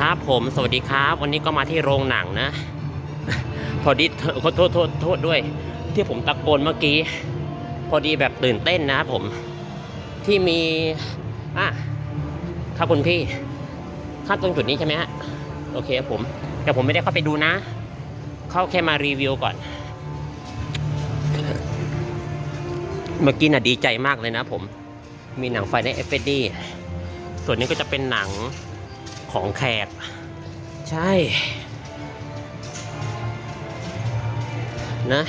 ครับผมสวัสดีครับ วันนี้ก็มาที่โรงหนังนะ พอดีขอโทษโทษโทษด้วย ที่ผมตะโกนเมื่อกี้ พอดีแบบตื่นเต้นนะครับผมที่มีอะครับคุณพี่ข้ามตรงจุดนี้ใช่ไหมฮะโอเคครับผม แต่ผมไม่ได้เข้าไปดูนะ เข้าแค่มารีวิวก่อน เมื่อกี้น่ะดีใจมากเลยนะผมมีหนังไฟในเอฟเฟดีส่วนนี้ก็จะเป็นหนัง ของแขก ใช่ นะ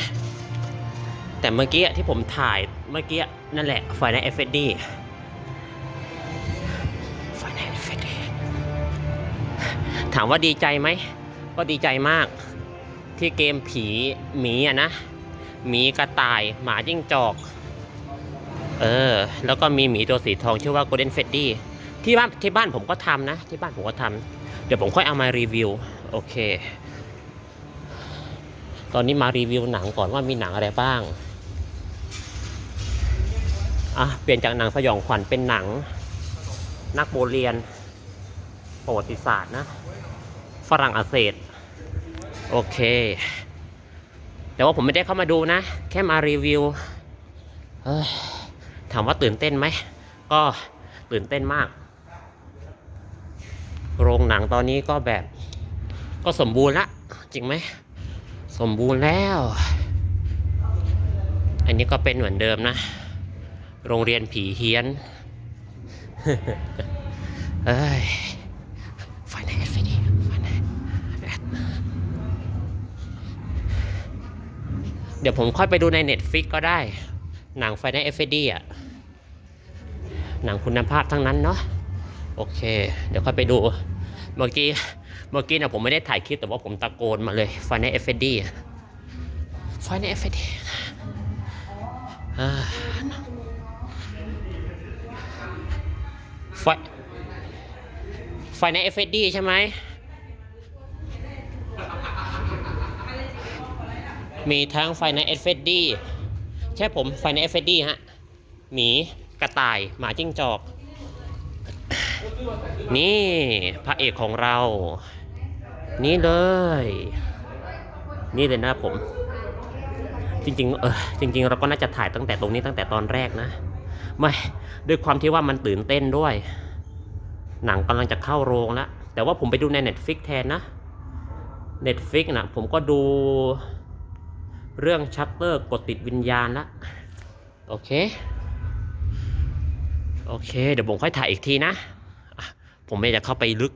แต่เมื่อกี้ที่ผมถ่ายเมื่อกี้นั่นแหละไฟในเอฟเฟดีไฟในเอฟเฟดีถามว่าดีใจไหม ก็ดีใจมากที่เกมผีหมีอะนะหมีกระต่ายหมาจิ้งจอก เออ แล้วก็มีหมีตัวสีทองชื่อว่า Golden f e d d y ที่บ้านที่บ้านผมก็ทำนะ ที่บ้านผมก็ทำเดี๋ยวผมค่อยเอามารีวิว โอเค ตอนนี้มารีวิวหนังก่อนว่ามีหนังอะไรบ้างอะเปลี่ยนจากหนังสยองขวัญเป็นหนัง นักโบเรียนประวัติศาสตร์นะ ฝรั่งอาเศสโอเค แต่ว่าผมไม่ได้เข้ามาดูนะ แค่มารีวิวถามว่าตื่นเต้นไหม ก็ตื่นเต้นมาก โรงหนังตอนนี้ก็แบบก็สมบูรณ์ละ จริงไหม สมบูรณ์แล้ว อันนี้ก็เป็นเหมือนเดิมนะ โรงเรียนผีเฮี้ยนเอ้ยไฟในแอดไฟดีไฟในแอดเดี๋ยวผมค่อยไปดูใน Netflix ก็ได้ หนังไฟในเอฟดีอะ หนังคุณภาพทั้งนั้นเนาะ โอเค เดี๋ยวค่อยไปดู เมื่อกี้เมื่อกี้นะผมไม่ได้ถ่ายคลิปแต่ว่าผมตะโกนมาเลยไฟในเอฟเฟดีไฟในเอฟเฟดีไฟไฟในเอฟเฟดีใช่ไหมมีทั้งไฟในเอฟเฟดีใช่ผมไฟในเอฟดีฮะหมีกระต่ายหมาจิ้งจอก นี่พระเอกของเรา นี่เลย นี่เลยนะผม จริงๆเออจริง ๆ เราก็น่าจะถ่ายตั้งแต่ตรงนี้ตั้งแต่ตอนแรกนะ ไม่ด้วยความที่ว่ามันตื่นเต้นด้วย หนังกำลังจะเข้าโรงแล้วแต่ว่าผมไปดูใน Netflix แทนนะ Netflix นะผมก็ดูเรื่องชัตเตอร์กดติดวิญญาณละโอเค โอเค เดี๋ยวผมค่อยถ่ายอีกทีนะ ผมไม่จะเข้าไปลึก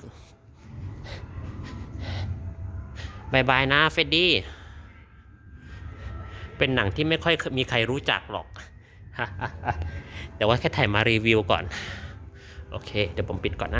บายบายนะเฟดดี้ เป็นหนังที่ไม่ค่อยมีใครรู้จักหรอก แต่ว่าแค่ถ่ายมารีวิวก่อน โอเค เดี๋ยวผมปิดก่อนนะ